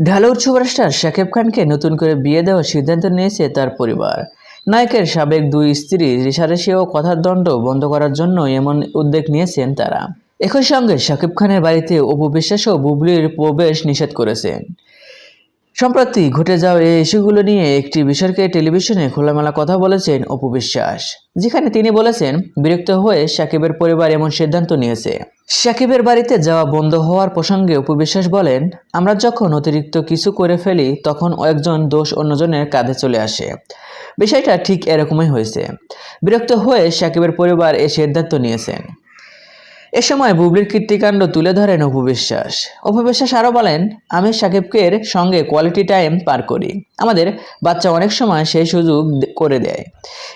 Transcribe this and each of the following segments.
ঢালুর superstar Shakib খানকে নতুন করে বিয়ে দেওয়ার সিদ্ধান্ত নিয়েছে তার পরিবার। নায়কের সাবেক দুই স্ত্রী রেশারেশি ও কথার দণ্ড বন্ধ করার জন্য এমন উদ্যোগ নিয়েছেন তারা। একই সঙ্গে শাকিব খানের বাড়িতে অপু বিশ্বাস ও বুবলির প্রবেশ নিষেধ করেছেন। সম্প্রতি ঘটে যাওয়া এই ইস্যুগুলো নিয়ে একটি বেসরকারি টেলিভিশনে খোলামেলা কথা বলেছেন অপু বিশ্বাস, যেখানে তিনি বলেছেন, বিরক্ত হয়ে সাকিবের পরিবার এমন সিদ্ধান্ত নিয়েছে। সাকিবের বাড়িতে যাওয়া বন্ধ হওয়ার প্রসঙ্গে অপু বিশ্বাস বলেন, আমরা যখন অতিরিক্ত কিছু করে ফেলি, তখন একজন দোষ অন্যজনের কাঁধে চলে আসে। বিষয়টা ঠিক এরকমই হয়েছে। বিরক্ত হয়ে সাকিবের পরিবার এ সিদ্ধান্ত নিয়েছেন। এ সময় বুবলির কীর্তিকাণ্ড তুলে ধরেন অপু বিশ্বাস। অপু বিশ্বাস আরও বলেন আমি সাকিবকের সঙ্গে কোয়ালিটি টাইম পার করি। আমাদের বাচ্চা অনেক সময় সেই সুযোগ করে দেয়।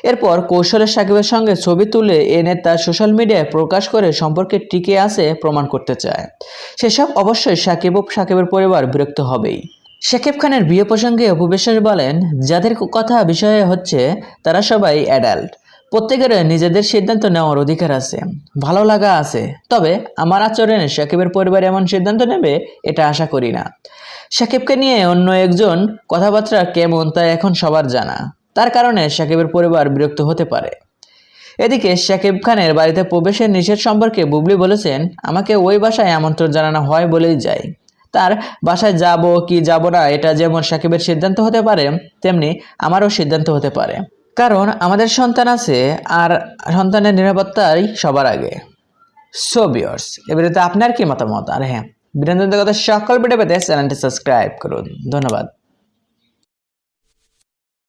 এরপর কৌশলের সাকিবের সঙ্গে ছবি তুলে এনে তার সোশ্যাল মিডিয়ায় প্রকাশ করে সম্পর্কে টিকে আছে প্রমাণ করতে চায়। সেসব অবশ্যই সাকিব ও সাকিবের পরিবার বিরক্ত হবেই। শাকিব খানের বিয়ে প্রসঙ্গে অপু বিশ্বাস বলেন, যাদের কথা বিষয়ে হচ্ছে, তারা সবাই অ্যাডাল্ট প্রত্যেকের নিজেদের সিদ্ধান্ত নেওয়ার অধিকার আছে, ভালো লাগা আছে। তবে আমার আচরণে সাকিবের পরিবার এমন সিদ্ধান্ত নেবে, এটা আশা করি না। সাকিবকে নিয়ে অন্য একজন কথাবার্তা কেমন তা এখন সবার জানা। তার কারণে সাকিবের পরিবার বিরক্ত হতে পারে। এদিকে শাকিব খানের বাড়িতে প্রবেশের নিষেধ সম্পর্কে বুবলি বলেছেন, আমাকে ওই বাসায় আমন্ত্রণ জানানো হয় বলেই যাই। তার বাসায় যাব কি যাব না, এটা যেমন সাকিবের সিদ্ধান্ত হতে পারে, তেমনি আমারও সিদ্ধান্ত হতে পারে। কারণ আমাদের সন্তান আছে আর সন্তানের নিরাপত্তাই সবার আগে। সো বিয়ার্স এবারে তো আপনার কি মতামত? আর হ্যাঁ বিনোদন কথা সকল ভিডিও পেতে চ্যানেলটি সাবস্ক্রাইব করুন। ধন্যবাদ।